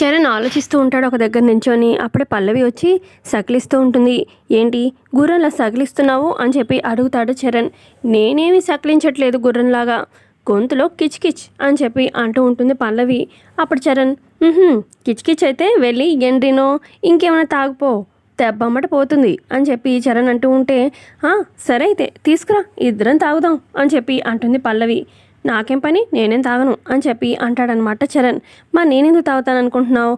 చరణ్ ఆలోచిస్తూ ఉంటాడు ఒక దగ్గర నించొని. అప్పుడే పల్లవి వచ్చి సకిలిస్తూ ఉంటుంది. ఏంటి? గుర్రంలా సకిలిస్తున్నావు? అని చెప్పి అడుగుతాడు చరణ్. నేనేమి సకిలించట్లేదు గుర్రంలాగా. గొంతులో కిచ్ కిచ్ అని చెప్పి అంటూ ఉంటుంది పల్లవి. అప్పుడు చరణ్ కిచ్కిచ్ కిచ్ కిచ్ అయితే వెళ్ళి ఎండ్రినో ఇంకేమైనా తాగుపో దెబ్బమ్మట పోతుంది అని చెప్పి చరణ్ అంటూ ఉంటే సరే అయితే తీసుకురా ఇద్దరం తాగుదాం అని చెప్పి అంటుంది పల్లవి. నాకేం పని? నేనేం తాగను అని చెప్పి అంటాడనమాట చరణ్. మా నేనెందుకు తాగుతాను అనుకుంటున్నావు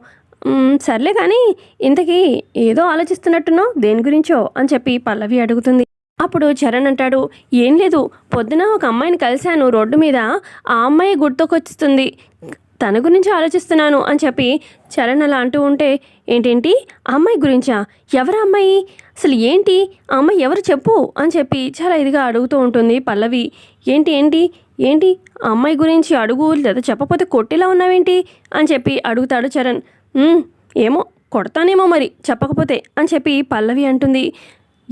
సర్లే కానీ ఇంతకీ ఏదో ఆలోచిస్తున్నట్టున్నావు? దేని గురించో? అని చెప్పి పల్లవి అడుగుతుంది. అప్పుడు చరణ్ అంటాడు ఏం లేదు పొద్దున ఒక అమ్మాయిని కలిశాను రోడ్డు మీద. ఆ అమ్మాయి గుర్తుకొచ్చుతుంది తన గురించి ఆలోచిస్తున్నాను అని చెప్పి చరణ్ అలా అంటూ ఉంటే ఏంటేంటి? అమ్మాయి గురించా? ఎవరు అమ్మాయి? అసలు ఏంటి? ఆ అమ్మాయి ఎవరు చెప్పు? అని చెప్పి చాలా ఇదిగా అడుగుతూ ఉంటుంది పల్లవి. ఏంటి ఏంటి? ఏంటి? ఆ అమ్మాయి గురించి అడుగు లేదా? చెప్పకపోతే కొట్టేలా ఉన్నావేంటి? అని చెప్పి అడుగుతాడు చరణ్. ఏమో కొడతానేమో మరి చెప్పకపోతే అని చెప్పి పల్లవి అంటుంది.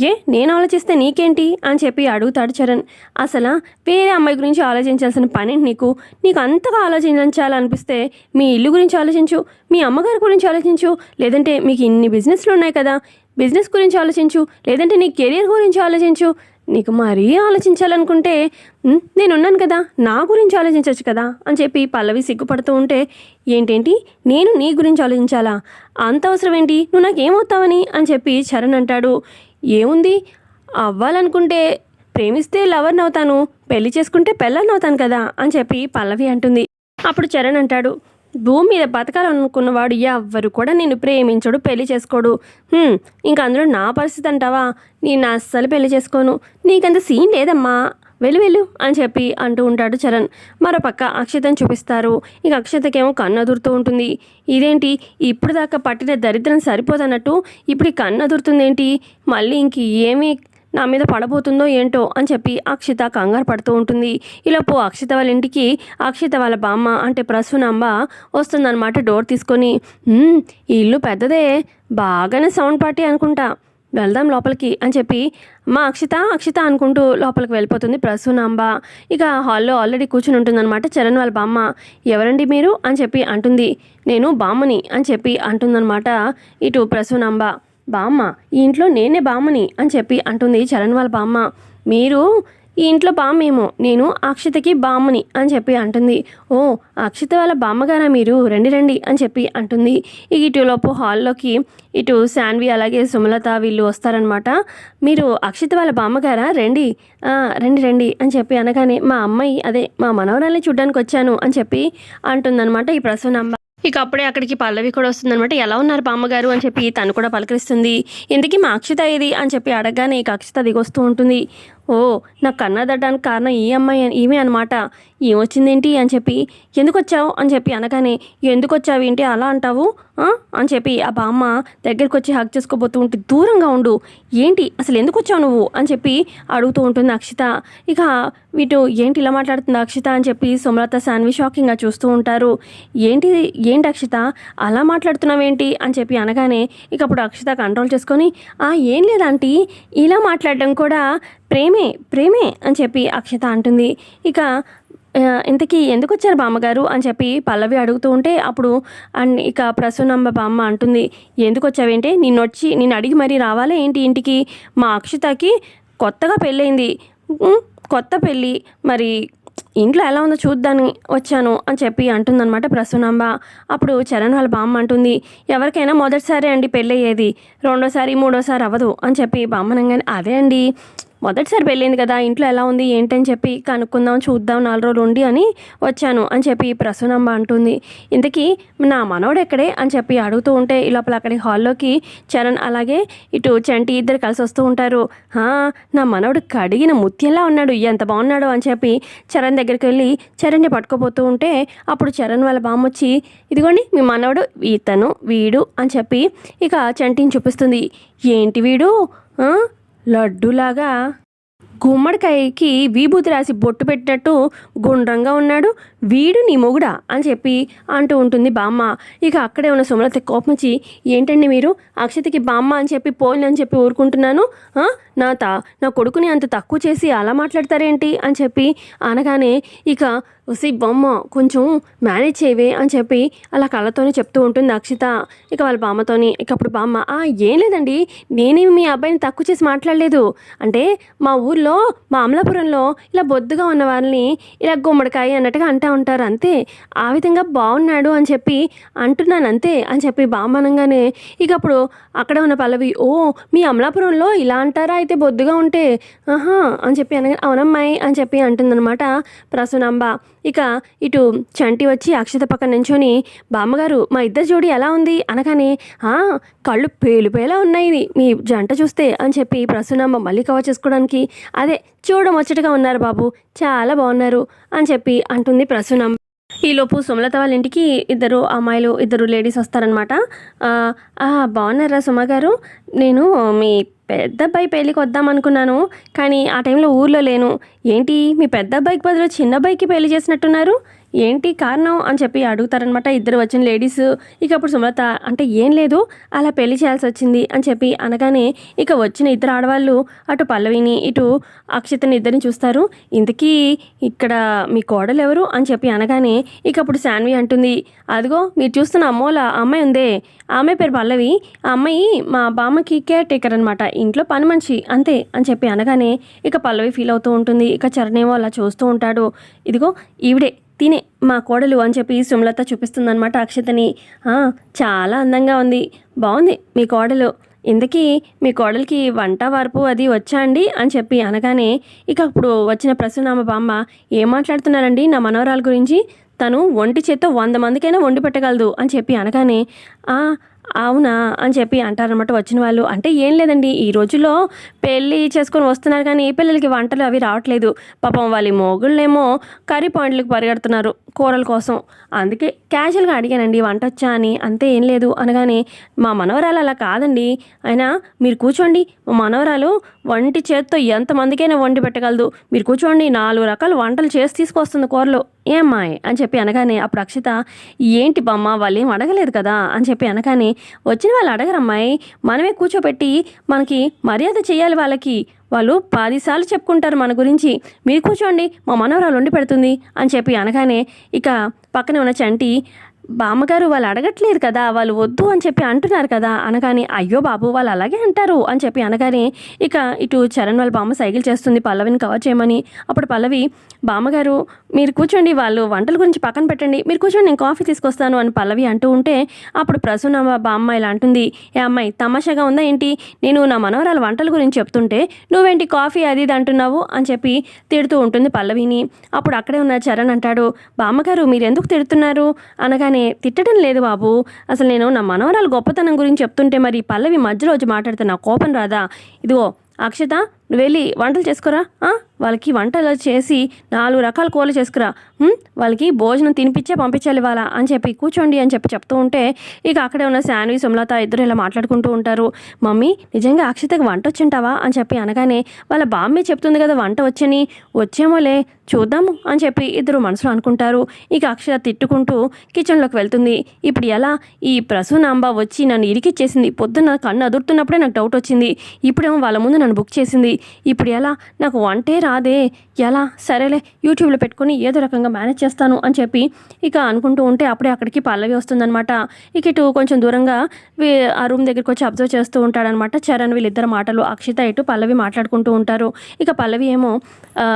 ఏ నేను ఆలోచిస్తే నీకేంటి? అని చెప్పి అడుగుతాడు చరణ్. అసలు వేరే అమ్మాయి గురించి ఆలోచించాల్సిన పని నీకు? నీకు అంతగా ఆలోచించాలనిపిస్తే మీ ఇల్లు గురించి ఆలోచించు మీ అమ్మగారి గురించి ఆలోచించు లేదంటే మీకు ఇన్ని బిజినెస్లు ఉన్నాయి కదా? బిజినెస్ గురించి ఆలోచించు లేదంటే నీ కెరియర్ గురించి ఆలోచించు నీకు మరీ ఆలోచించాలనుకుంటే నేనున్నాను కదా నా గురించి ఆలోచించవచ్చు కదా అని చెప్పి పల్లవి సిగ్గుపడుతూ ఉంటే ఏంటేంటి? నేను నీ గురించి ఆలోచించాలా? అంత అవసరం ఏంటి నువ్వు నాకేమవుతావని? అని చెప్పి చరణ్ అంటాడు. ఏముంది? అవ్వాలనుకుంటే ప్రేమిస్తే లవర్ని అవుతాను పెళ్ళి చేసుకుంటే పెళ్ళని అవుతాను కదా అని చెప్పి పల్లవి అంటుంది. అప్పుడు చరణ్ అంటాడు. భూమి మీద బతకాలనుకున్నవాడు ఎవ్వరు కూడా నిన్ను ప్రేమించడు పెళ్ళి చేసుకోడు. "హ్మ్, ఇంకా అందులో నా పరిస్థితి అంటావా? నేను అస్సలు పెళ్ళి చేసుకోను. నీకంత సీన్ లేదమ్మా. వెళ్ళు వెళ్ళు అని చెప్పి అంటూ ఉంటాడు చరణ్. మరోపక్క అక్షతని చూపిస్తారు. ఇక అక్షతకేమో కన్ను అదురుతూ ఉంటుంది. ఇదేంటి? ఇప్పుడు దాకా పట్టిన దరిద్రం సరిపోదన్నట్టు ఇప్పుడు ఈ కన్ను అదురుతుందేంటి? మళ్ళీ ఇంక ఏమీ నా మీద పడబోతుందో ఏంటో అని చెప్పి అక్షిత కంగారు పడుతూ ఉంటుంది. ఈలోపు అక్షిత వాళ్ళ ఇంటికి. అక్షిత వాళ్ళ బామ్మ అంటే ప్రసూనాంబ వస్తుందన్నమాట డోర్ తీసుకొని. ఈ ఇల్లు పెద్దదే. బాగానే సౌండ్ పార్టీ అనుకుంటా. వెళ్దాం లోపలికి అని చెప్పి మా అక్షిత అక్షిత అనుకుంటూ లోపలికి వెళ్ళిపోతుంది ప్రసూనాంబ. ఇక హాల్లో ఆల్రెడీ కూర్చుని ఉంటుందన్నమాట చరణ్ వాళ్ళ బామ్మ. ఎవరండి మీరు? అని చెప్పి అంటుంది. నేను బామ్మని అని చెప్పి అంటుందన్నమాట ఇటు ప్రసూనాంబ. బామ్మ ఈ ఇంట్లో నేనే బామ్మని అని చెప్పి అంటుంది చరణ్ వాళ్ళ బామ్మ. మీరు ఈ ఇంట్లో బామ్మేమో నేను అక్షతకి బామ్మని అని చెప్పి అంటుంది. ఓ అక్షిత వాళ్ళ బామ్మగారా మీరు? రండి రండి అని చెప్పి అంటుంది. ఇక ఇటులోపు హాల్లోకి ఇటు శాన్వి అలాగే సుమలత వీళ్ళు వస్తారనమాట మీరు అక్షిత వాళ్ళ బామ్మగారా? రండి. రండి రండి అని చెప్పి అనగానే మా అమ్మాయి అదే మా మనవరాల్ని చూడ్డానికి వచ్చాను అని చెప్పి అంటుందన్నమాట ఈ ప్రసూనాంబ ఇక అప్పుడే అక్కడికి పల్లవి కూడా వస్తుందన్నమాట. ఎలా ఉన్నారు బామ్మగారు? అని చెప్పి తను కూడా పలకరిస్తుంది. ఇందుకీ మా అక్షిత ఇది? అని చెప్పి అడగగానే ఇక అక్షిత దిగొస్తూ ఉంటుంది. ఓ నాకు కన్నదడ్డానికి కారణం ఈ అమ్మాయి ఈమె అనమాట ఏమొచ్చిందేంటి అని చెప్పి ఎందుకు వచ్చావు అని చెప్పి అనగానే ఎందుకు వచ్చావు ఏంటి అలా అంటావు? అని చెప్పి ఆ బామ్మ దగ్గరికి వచ్చి హక్ చేసుకోబోతూ ఉంటే దూరంగా ఉండు. ఏంటి? అసలు ఎందుకు వచ్చావు నువ్వు? అని చెప్పి అడుగుతూ ఉంటుంది అక్షిత. ఇక వీటు ఏంటి ఇలా మాట్లాడుతుంది అక్షిత? అని చెప్పి సుమలత శాన్వి షాకింగ్గా చూస్తూ ఉంటారు. ఏంటి ఏంటి అక్షిత? అలా మాట్లాడుతున్నావేంటి? అని చెప్పి అనగానే ఇక అప్పుడు అక్షిత కంట్రోల్ చేసుకొని "ఆ, ఏం లేదంటీ ఇలా మాట్లాడడం కూడా ప్రేమే ప్రేమే అని చెప్పి అక్షత అంటుంది. ఇక ఇంతకీ ఎందుకు వచ్చారు బామ్మగారు అని చెప్పి పల్లవి అడుగుతూ ఉంటే అప్పుడు అండ్ ఇక ప్రసూనమ్మ బామ్మ అంటుంది. ఎందుకు వచ్చావేంటే నిన్ను వచ్చి నిన్ను అడిగి మరీ రావాలా ఏంటి ఇంటికి? మా అక్షతకి కొత్తగా పెళ్ళయింది. కొత్త పెళ్ళి. మరి ఇంట్లో ఎలా ఉందో చూద్దాని వచ్చాను అని చెప్పి అంటుందన్నమాట ప్రసూనాంబ అప్పుడు చరణ్ వాళ్ళ బామ్మ అంటుంది ఎవరికైనా మొదటిసారి అండి పెళ్ళయ్యేది. రెండోసారి మూడోసారి అవ్వదు అని చెప్పి బామ్మనంగానే అదే అండి. మొదటిసారి పెళ్ళింది కదా ఇంట్లో ఎలా ఉంది ఏంటని చెప్పి కనుక్కుందాం చూద్దాం నాలుగు రోజులు ఉండి అని వచ్చాను అని చెప్పి ప్రసూనమ్మ అంటుంది. ఇంతకీ నా మనవడు ఎక్కడే అని చెప్పి అడుగుతూ ఉంటే ఈ లోపల అక్కడి హాల్లోకి చరణ్ అలాగే ఇటు చంటి ఇద్దరు కలిసి వస్తూ ఉంటారు. నా మనవడు కడిగిన ముత్యంలా ఉన్నాడు ఎంత బాగున్నాడు అని చెప్పి చరణ్ దగ్గరికి వెళ్ళి చరణ్ని పట్టుకోపోతూ ఉంటే అప్పుడు చరణ్ వాళ్ళ బామ్మ వచ్చి ఇదిగోండి మీ మనవడు ఇతను వీడు అని చెప్పి ఇక చంటిని చూపిస్తుంది. ఏంటి వీడు? లడ్డులాగా గుమ్మడికాయకి విభూతి రాసి బొట్టు పెట్టినట్టు గుండ్రంగా ఉన్నాడు. వీడు నీ మొగుడా అని చెప్పి అంటూ ఉంటుంది బామ్మ. ఇక అక్కడే ఉన్న సుమలత కోపం వచ్చి ఏంటండి మీరు? అక్షతకి బామ్మ అని చెప్పి పోయిన అని చెప్పి ఊరుకుంటున్నాను నా తా నా కొడుకుని అంత తక్కువ చేసి అలా మాట్లాడతారేంటి? అని చెప్పి అనగానే ఇక ఉసి బొమ్మ కొంచెం మేనేజ్ చేయవే అని చెప్పి అలా కళ్ళతోనే చెప్తూ ఉంటుంది అక్షిత. ఇక వాళ్ళ బామ్మతోని ఇక అప్పుడు బామ్మ "ఆ, ఏం లేదండి నేనేమి మీ అబ్బాయిని తక్కువ చేసి మాట్లాడలేదు. అంటే మా ఊర్లో మా అమలాపురంలో ఇలా బొద్దుగా ఉన్న వాళ్ళని ఇలా గుమ్మడికాయ అన్నట్టుగా అంటూ ఉంటారు అంతే. ఆ విధంగా బాగున్నాడు అని చెప్పి అంటున్నాను అంతే అని చెప్పి బామ్మ అనగానే ఇక అప్పుడు అక్కడ ఉన్న పల్లవి ఓ మీ అమలాపురంలో ఇలా అంటారా అయితే బొద్దుగా ఉంటే ఆహా అని చెప్పి అనగా అవునమ్మాయి అని చెప్పి అంటుందన్నమాట ప్రసూనాంబ. ఇక ఇటు చంటి వచ్చి అక్షత పక్కన నించొని బామ్మగారు మా ఇద్దరు జోడి ఎలా ఉంది? అనగానే "ఆ, కళ్ళు పేలుపేలా ఉన్నాయి. మీ జంట చూస్తే అని చెప్పి ప్రసూనాంబ మళ్ళీ కవర్ చేసుకోవడానికి అదే చూడముచ్చటగా ఉన్నారు బాబు. చాలా బాగున్నారు అని చెప్పి అంటుంది ప్రసూనాంబ. ఈలోపు సుమలత వాళ్ళ ఇంటికి ఇద్దరు అమ్మాయిలు ఇద్దరు లేడీస్ వస్తారనమాట బాగున్నారా సుమ గారు? నేను మీ పెద్ద అబ్బాయి పెళ్ళికి వద్దాం అనుకున్నాను కానీ ఆ టైంలో ఊర్లో లేను. ఏంటి? మీ పెద్ద అబ్బాయికి బదులు చిన్న అబ్బాయికి పెళ్ళి చేసినట్టున్నారు? ఏంటి కారణం అని చెప్పి అడుగుతారనమాట ఇద్దరు వచ్చిన లేడీస్ ఇక అప్పుడు సుమలత అంటే ఏం లేదు అలా పెళ్ళి చేయాల్సి వచ్చింది అని చెప్పి అనగానే ఇక వచ్చిన ఇద్దరు ఆడవాళ్ళు అటు పల్లవిని ఇటు అక్షతని ఇద్దరిని చూస్తారు. ఇంతకీ ఇక్కడ మీ కోడలు ఎవరు? అని చెప్పి అనగానే ఇక అప్పుడు శాన్వి అంటుంది అదిగో మీరు చూస్తున్న అమ్మోల ఆ అమ్మాయి ఉందే. ఆమె పేరు పల్లవి. ఆ అమ్మాయి మా బామ్మకి కేర్ టేకర్ అనమాట. ఇంట్లో పని మంచి అంతే అని చెప్పి అనగానే ఇక పల్లవి ఫీల్ అవుతూ ఉంటుంది. ఇక చరణేమో అలా చూస్తూ ఉంటాడు. ఇదిగో ఈవిడే. తినే మా కోడలు అని చెప్పి సుమలత చూపిస్తుందనమాట అక్షతని. చాలా అందంగా ఉంది. బాగుంది మీ కోడలు. ఇందుకీ మీ కోడలికి వంట వార్పు అది వచ్చా అండి? అని చెప్పి అనగానే ఇక అప్పుడు వచ్చిన ప్రసన్నామ బామ్మ ఏం మాట్లాడుతున్నారండి నా మనవరాల గురించి? తను ఒంటి చేత్తో వంద మందికైనా వండి పెట్టగలదు అని చెప్పి అనగానే అవునా అని చెప్పి అంటారనమాట వచ్చిన వాళ్ళు. అంటే ఏం లేదండి ఈ రోజుల్లో పెళ్ళి చేసుకొని వస్తున్నారు కానీ పిల్లలకి వంటలు అవి రావట్లేదు. పాపం వాళ్ళ మొగుళ్ళేమో కర్రీ పాయింట్లకు పరిగెడుతున్నారు. కూరల కోసం. అందుకే క్యాజువల్గా అడిగానండి వంట వచ్చా అని. అంతే ఏం లేదు అనగానే మా మనవరాలు అలా కాదండి. అయినా మీరు కూర్చోండి. మా మనవరాలు వంటి చేత్తో ఎంతమందికైనా వండి పెట్టగలదు. మీరు కూర్చోండి నాలుగు రకాల వంటలు చేసి తీసుకొస్తుంది కూరలు. ఏమ్మాయి అని చెప్పి అనగానే అప్పుడు అక్షిత ఏంటి బామ్మ వాళ్ళు ఏం అడగలేదు కదా? అని చెప్పి అనగానే వచ్చిన వాళ్ళు అడగరమ్మాయి. మనమే కూర్చోబెట్టి మనకి మర్యాద చేయాలి వాళ్ళకి. వాళ్ళు పదిసార్లు చెప్పుకుంటారు మన గురించి. మీరు కూర్చోండి మా మనవరాలు వండి పెడుతుంది అని చెప్పి అనగానే ఇక పక్కనే ఉన్న చంటి బామ్మగారు వాళ్ళు అడగట్లేదు కదా వాళ్ళు వద్దు అని చెప్పి అంటున్నారు కదా అనగానే అయ్యో బాబు వాళ్ళు అలాగే అంటారు అని చెప్పి అనగానే ఇక ఇటు చరణ్ వాళ్ళ బామ్మ సైకిల్ చేస్తుంది పల్లవిని కవర్ చేయమని. అప్పుడు పల్లవి బామ్మగారు మీరు కూర్చోండి వాళ్ళు వంటల గురించి పక్కన పెట్టండి మీరు కూర్చోండి నేను కాఫీ తీసుకొస్తాను అని పల్లవి అంటూ ఉంటే అప్పుడు ప్రసూన బామ్మ ఇలా అంటుంది ఏ అమ్మాయి తమాషాగా ఉందా ఏంటి? నేను నా మనవరాల వంటల గురించి చెప్తుంటే నువ్వేంటి కాఫీ అది ఇది అంటున్నావు? అని చెప్పి తిడుతూ ఉంటుంది పల్లవిని. అప్పుడు అక్కడే ఉన్న చరణ్ అంటాడు బామ్మగారు మీరు ఎందుకు తిడుతున్నారు? అనగానే తిట్టడం లేదు బాబు. అసలు నేను నా మనవరాల గొప్పతనం గురించి చెప్తుంటే మరి పల్లవి మధ్యలో వచ్చి మాట్లాడితే నా కోపం రాదా? ఇదిగో అక్షత నువ్వు వెళ్ళి వంటలు చేసుకురా. వాళ్ళకి వంటలు చేసి నాలుగు రకాల కూరలు చేసుకురా. వాళ్ళకి భోజనం తినిపించే పంపించాలి వాళ్ళ అని చెప్పి కూర్చోండి అని చెప్పి చెప్తూ ఉంటే ఇక అక్కడే ఉన్న శాన్వి సుమలత ఇద్దరు ఇలా మాట్లాడుకుంటూ ఉంటారు. మమ్మీ నిజంగా అక్షతకి వంట వచ్చింటావా అని చెప్పి అనగానే వాళ్ళ బామ్మే చెప్తుంది కదా వంట వచ్చని. వచ్చేమోలే చూద్దాము అని చెప్పి ఇద్దరు మనసులో అనుకుంటారు. ఇక అక్షర తిట్టుకుంటూ కిచెన్లోకి వెళ్తుంది. ఇప్పుడు ఎలా? ఈ ప్రసూనాంబ వచ్చి నన్ను ఇరికిచ్చేసింది. పొద్దున్న కన్ను అదురుతున్నప్పుడే నాకు డౌట్ వచ్చింది. ఇప్పుడేమో వాళ్ళ ముందు నన్ను బుక్ చేసింది. ఇప్పుడు ఎలా? నాకు వంటే రాదే. ఎలా? సరేలే యూట్యూబ్లో పెట్టుకొని ఏదో రకంగా మేనేజ్ చేస్తాను అని చెప్పి ఇక అనుకుంటూ ఉంటే అప్పుడే అక్కడికి పల్లవి వస్తుందనమాట ఇక ఇటు కొంచెం దూరంగా ఆ రూమ్ దగ్గరికి వచ్చి అబ్జర్వ్ చేస్తూ ఉంటాడనమాట చరణ్ వీళ్ళిద్దరు మాటలు అక్షిత ఇటు పల్లవి మాట్లాడుకుంటూ ఉంటారు. ఇక పల్లవి ఏమో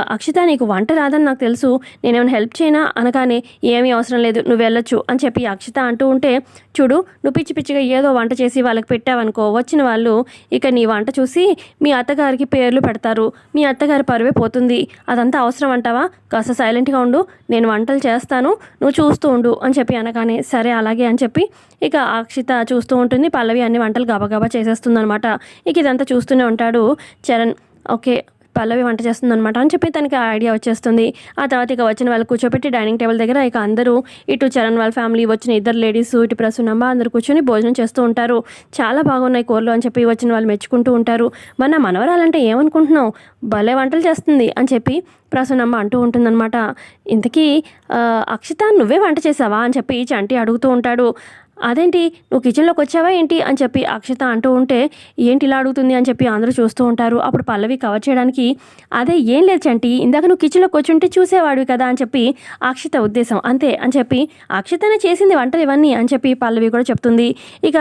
అక్షిత నీకు వంట రాదని నాకు తెలుసు. నేనేమైనా హెల్ప్ చేయనా? అనగానే ఏమీ అవసరం లేదు నువ్వు వెళ్ళొచ్చు. అని చెప్పి అక్షిత అంటూ ఉంటే చూడు నువ్వు పిచ్చి పిచ్చిగా ఏదో వంట చేసి వాళ్ళకి పెట్టావనుకో వచ్చిన వాళ్ళు ఇక నీ వంట చూసి మీ అత్తగారికి పేర్లు పెడతారు. మీ అత్తగారి పరువే పోతుంది. అదంతా అవసరం అంటావా? కాస్త సైలెంట్గా ఉండు. నేను వంటలు చేస్తాను. నువ్వు చూస్తూ ఉండు అని చెప్పి అనగానే సరే అలాగే అని చెప్పి ఇక అక్షిత చూస్తూ ఉంటుంది. పల్లవి అన్ని వంటలు గబగబా చేసేస్తుంది అనమాట ఇక ఇదంతా చూస్తూనే ఉంటాడు. చరణ్ ఓకే. పల్లవి వంట చేస్తుందన్నమాట అని చెప్పి తనకి ఆ ఐడియా వచ్చేస్తుంది. ఆ తర్వాత ఇక వచ్చిన వాళ్ళు కూర్చోబెట్టి డైనింగ్ టేబుల్ దగ్గర ఇక అందరూ ఇటు చరణ్ వాళ్ళ ఫ్యామిలీ వచ్చిన ఇద్దరు లేడీస్ ఇటు ప్రసన్నమ్మ అందరూ కూర్చొని భోజనం చేస్తూ ఉంటారు. చాలా బాగున్నాయి కూరలు అని చెప్పి వచ్చిన వాళ్ళు మెచ్చుకుంటూ ఉంటారు. మన మనవరాలంటే ఏమనుకుంటున్నావు? భలే వంటలు చేస్తుంది అని చెప్పి ప్రసన్నమ్మ అంటూ ఉంటుందన్నమాట. ఇంతకీ అక్షిత నువ్వే వంట చేసావా అని చెప్పి చంటి అడుగుతూ ఉంటాడు. అదేంటి నువ్వు కిచెన్లోకి వచ్చావా ఏంటి? అని చెప్పి అక్షిత అంటూ ఉంటే ఏంటి ఇలా అడుగుతుంది? అని చెప్పి అందరూ చూస్తూ ఉంటారు. అప్పుడు పల్లవి కవర్ చేయడానికి అదే ఏం లేదు చంటి ఇందాక నువ్వు కిచెన్లోకి వచ్చి ఉంటే చూసేవాడివి కదా? అని చెప్పి అక్షిత ఉద్దేశం. అంతే అని చెప్పి అక్షితనే చేసింది వంటలు ఇవన్నీ అని చెప్పి పల్లవి కూడా చెప్తుంది. ఇక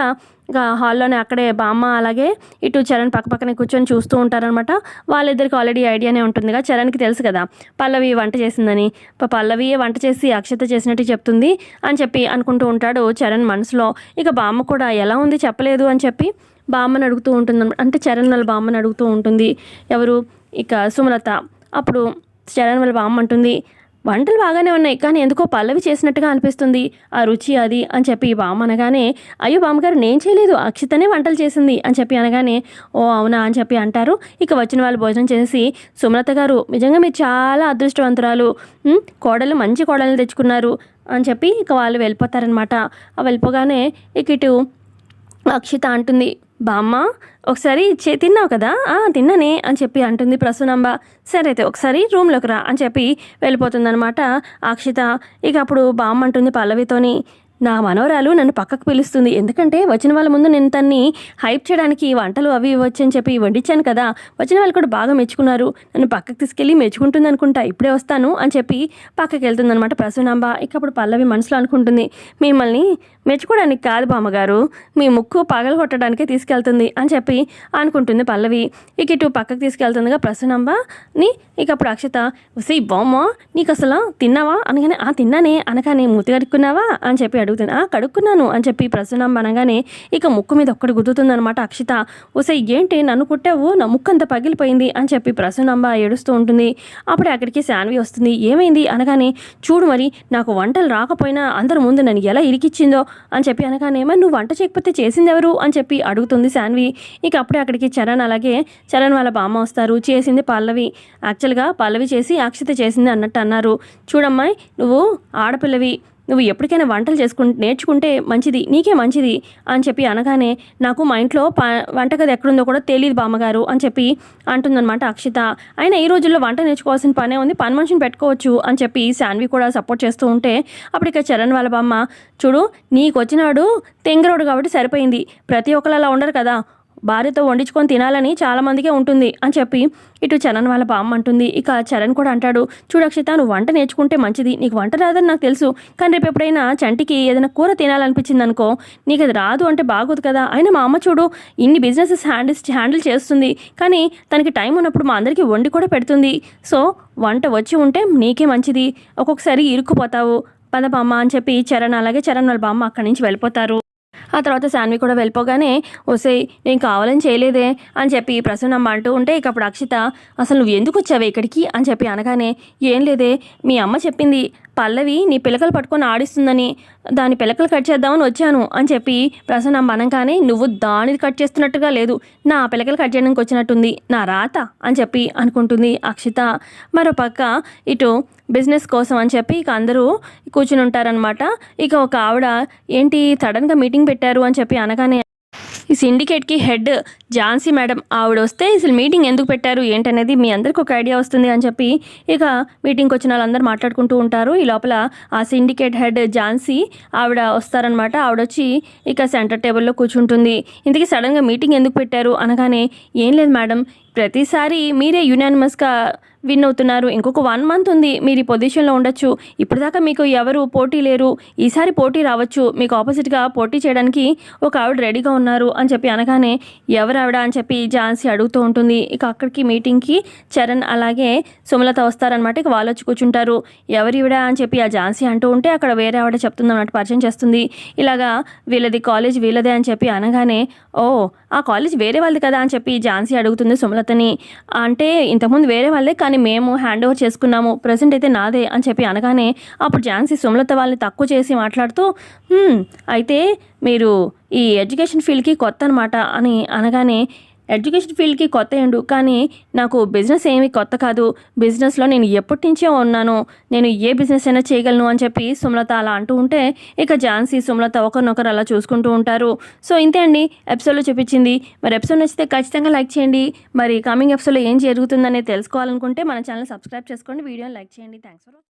ఇంకా హాల్లోనే అక్కడే బామ్మ అలాగే ఇటు చరణ్ పక్క పక్కనే కూర్చొని చూస్తూ ఉంటారనమాట వాళ్ళిద్దరికి ఆల్రెడీ ఐడియానే ఉంటుందిగా చరణ్కి తెలుసు కదా పల్లవి వంట చేసిందని. పల్లవియే పల్లవి వంట చేసి అక్షత చేసినట్టు చెప్తుంది అని చెప్పి అనుకుంటూ ఉంటాడు చరణ్ మనసులో. ఇక బామ్మ కూడా ఎలా ఉంది చెప్పలేదు అని చెప్పి బామ్మని అడుగుతూ ఉంటుంది. అంటే చరణ్ వాళ్ళ బామ్మని అడుగుతూ ఉంటుంది. ఎవరు? ఇక సుమలత. అప్పుడు చరణ్ వాళ్ళ బామ్మ అంటుంది వంటలు బాగానే ఉన్నాయి కానీ ఎందుకో పల్లవి చేసినట్టుగా అనిపిస్తుంది. ఆ రుచి అది అని చెప్పి బామ్మ అనగానే అయ్యో బామ్మగారు నేను చేయలేదు. అక్షితనే వంటలు చేసింది అని చెప్పి అనగానే ఓ అవునా అని చెప్పి అంటారు. ఇక వచ్చిన వాళ్ళు భోజనం చేసి సుమలత గారు నిజంగా మీరు చాలా అదృష్టవంతురాలు. కోడలు మంచి కోడలు తెచ్చుకున్నారు అని చెప్పి ఇక వాళ్ళు వెళ్ళిపోతారనమాట ఆ వెళ్ళిపోగానే ఇక ఇటు అక్షిత అంటుంది బామ్మ ఒకసారి చే తిన్నావు కదా? తిన్ననే తిన్నానే అని చెప్పి అంటుంది ప్రసూనంబ. సరే అయితే ఒకసారి రూమ్లోకి రా అని చెప్పి వెళ్ళిపోతుందనమాట అక్షిత. ఇక అప్పుడు బామ్మ అంటుంది పల్లవితోని నా మనవరాలు నన్ను పక్కకు పిలుస్తుంది. ఎందుకంటే వచ్చిన వాళ్ళ ముందు నేను తన్ని హైప్ చేయడానికి వంటలు అవి ఇవి వచ్చని చెప్పి వండించాను కదా. వచ్చిన వాళ్ళు కూడా బాగా మెచ్చుకున్నారు. నన్ను పక్కకు తీసుకెళ్ళి మెచ్చుకుంటుంది అనుకుంటా ఇప్పుడే వస్తాను అని చెప్పి పక్కకి వెళ్తుందనమాట ప్రసూనాంబ. ఇక అప్పుడు పల్లవి మనసులో అనుకుంటుంది మిమ్మల్ని మెచ్చుకోవడానికి కాదు బామ్మగారు. మీ ముక్కు పగలు కొట్టడానికే తీసుకెళ్తుంది అని చెప్పి అనుకుంటుంది పల్లవి. ఇక ఇటు పక్కకు తీసుకెళ్తుందిగా ప్రసూనంబని ఇక అప్పుడు అక్షత. సీ బామ్మ నీకు అసలు తిన్నావా? అనగానే ఆ తిన్నానే. అనగానే మూతి కడుక్కున్నావా? అని చెప్పి అడుగుతుంది. ఆ కడుక్కున్నాను అని చెప్పి ప్రసన్నమ్మ అనగానే ఇక ముక్కు మీద ఒక్కటి గుద్దుతుందనమాట అక్షిత. ఒసే ఏంటి? నన్ను కుట్టావు? నా ముక్కు అంత పగిలిపోయింది అని చెప్పి ప్రసన్నమ్మ ఏడుస్తూ ఉంటుంది. అప్పుడే అక్కడికి శాన్వి వస్తుంది. ఏమైంది? అనగానే చూడు మరి నాకు వంటలు రాకపోయినా అందరి ముందు నన్ను ఎలా ఇరికిచ్చిందో అని చెప్పి అనగానేమో నువ్వు వంట చేయకపోతే చేసింది ఎవరు? అని చెప్పి అడుగుతుంది శాన్వి. ఇక అప్పుడే అక్కడికి చరణ్ అలాగే చరణ్ వాళ్ళ బామ్మ వస్తారు. చేసింది పల్లవి. యాక్చువల్గా పల్లవి చేసి అక్షత చేసింది అన్నట్టు అన్నారు. చూడమ్మాయి నువ్వు ఆడపిల్లవి. నువ్వు ఎప్పటికైనా వంటలు చేసుకు నేర్చుకుంటే మంచిది నీకే మంచిది అని చెప్పి అనగానే నాకు మా ఇంట్లో ప వంటగది ఎక్కడుందో కూడా తెలియదు బామ్మగారు అని చెప్పి అంటుందన్నమాట అక్షిత. అయినా ఈ రోజుల్లో వంట నేర్చుకోవాల్సిన పనే ఉంది పని మనిషిని పెట్టుకోవచ్చు అని చెప్పి శాన్వి కూడా సపోర్ట్ చేస్తూ ఉంటే అప్పుడు ఇక చరణ్ వాళ్ళ బామ్మ చూడు నీకు వచ్చినాడు తెంగరోడు కాబట్టి సరిపోయింది ప్రతి ఒక్కరు అలా ఉండరు కదా భార్యతో వండించుకొని తినాలని చాలామందికే ఉంటుంది అని చెప్పి ఇటు చరణ్ వాళ్ళ బామ్మ అంటుంది. ఇక చరణ్ కూడా అంటాడు చూడక్షిత నువ్వు వంట నేర్చుకుంటే మంచిది. నీకు వంట రాదని నాకు తెలుసు. కానీ రేపు ఎప్పుడైనా చంటికి ఏదైనా కూర తినాలనిపించింది అనుకో నీకు అది రాదు అంటే బాగోదు కదా. అయినా మా అమ్మ చూడు ఇన్ని బిజినెసెస్ హ్యాండిల్స్ హ్యాండిల్ చేస్తుంది. కానీ తనకి టైం ఉన్నప్పుడు మా అందరికీ వండి కూడా పెడుతుంది. సో వంట వచ్చి ఉంటే నీకే మంచిది. ఒక్కొక్కసారి ఇరుక్కుపోతావు. పద బామ్మ అని చెప్పి చరణ్ అలాగే చరణ్ వాళ్ళ బామ్మ అక్కడి నుంచి వెళ్ళిపోతారు. ఆ తర్వాత శాన్వి కూడా వెళ్ళిపోగానే ఒసే నేను కావాలని చేయలేదే అని చెప్పి ప్రసన్నమ్మ అంటూ ఉంటే ఇక అప్పుడు అక్షిత అసలు నువ్వు ఎందుకు వచ్చావే ఇక్కడికి? అని చెప్పి అనగానే ఏం లేదే మీ అమ్మ చెప్పింది పల్లవి నీ పిలకలు పట్టుకొని ఆడిస్తుందని దాని పిలకలు కట్ చేద్దామని వచ్చాను అని చెప్పి ప్రసన్నం అనగానే నువ్వు దానిది కట్ చేస్తున్నట్టుగా లేదు. నా పిలకలు కట్ చేయడానికి వచ్చినట్టుంది. నా రాత అని చెప్పి అనుకుంటుంది అక్షిత. మరో పక్క ఇటు బిజినెస్ కోసం అని చెప్పి ఇక అందరూ కూర్చుని ఉంటారనమాట ఇక ఒక ఆవిడ ఏంటి సడన్గా మీటింగ్ పెట్టారు అని చెప్పి అనగానే ఈ సిండికేట్కి హెడ్ ఝాన్సీ మేడం ఆవిడ వస్తే అసలు మీటింగ్ ఎందుకు పెట్టారు? ఏంటనేది మీ అందరికి ఒక ఐడియా వస్తుంది అని చెప్పి ఇక మీటింగ్కి వచ్చిన వాళ్ళందరూ మాట్లాడుకుంటూ ఉంటారు. ఈ లోపల ఆ సిండికేట్ హెడ్ ఝాన్సీ ఆవిడ వస్తారనమాట ఆవిడ వచ్చి ఇక సెంటర్ టేబుల్లో కూర్చుంటుంది. ఇంతకీ సడన్గా మీటింగ్ ఎందుకు పెట్టారు? అనగానే ఏం లేదు మేడం. ప్రతిసారి మీరే యునానిమస్గా విన్ అవుతున్నారు ఇంకొక వన్ మంత్ ఉంది. మీరు ఈ పొజిషన్లో ఉండొచ్చు. ఇప్పటిదాకా మీకు ఎవరు పోటీ లేరు. ఈసారి పోటీ రావచ్చు. మీకు ఆపోజిట్గా పోటీ చేయడానికి ఒక ఆవిడ రెడీగా ఉన్నారు అని చెప్పి అనగానే ఎవరు ఆవిడ అని చెప్పి ఝాన్సీ అడుగుతూ ఉంటుంది. ఇక అక్కడికి మీటింగ్కి చరణ్ అలాగే సుమలత వస్తారనమాట ఇక వాళ్ళు వచ్చి కూర్చుంటారు. ఎవరు ఈవిడ అని చెప్పి ఆ ఝాన్సీ అంటూ ఉంటే అక్కడ వేరే ఆవిడ చెప్తుంది అన్నట్టు పరిచయం చేస్తుంది. ఇలాగా వీళ్ళది కాలేజ్ వీళ్ళదే అని చెప్పి అనగానే ఓ ఆ కాలేజ్ వేరే వాళ్ళది కదా అని చెప్పి ఝాన్సీ అడుగుతుంది సుమలతని. అంటే ఇంతకుముందు వేరే వాళ్ళే కానీ మేము హ్యాండ్ ఓవర్ చేసుకున్నాము. ప్రజెంట్ అయితే నాదే అని చెప్పి అనగానే అప్పుడు ఝాన్సీ సుమలత వాళ్ళని తక్కువ చేసి మాట్లాడుతూ అయితే మీరు ఈ ఎడ్యుకేషన్ ఫీల్డ్కి కొత్త అనమాట అని అనగానే ఎడ్యుకేషన్ ఫీల్డ్కి కొత్త ఏండు కానీ నాకు బిజినెస్ ఏమీ కొత్త కాదు. బిజినెస్లో నేను ఎప్పటి నుంచే ఉన్నాను. నేను ఏ బిజినెస్ అయినా చేయగలను అని చెప్పి సుమలత అలా అంటూ ఉంటే ఇక ఝాన్సీ సుమలత ఒకరినొకరు అలా చూసుకుంటూ ఉంటారు. సో ఇంతే అండి ఎపిసోడ్లో చూపించింది. మరి ఎపిసోడ్ నచ్చితే ఖచ్చితంగా లైక్ చేయండి. మరి కమింగ్ ఎపిసోడ్లో ఏం జరుగుతుందనే తెలుసుకోవాలనుకుంటే మన ఛానల్ సబ్స్క్రైబ్ చేసుకోండి. వీడియోని లైక్ చేయండి. Thanks for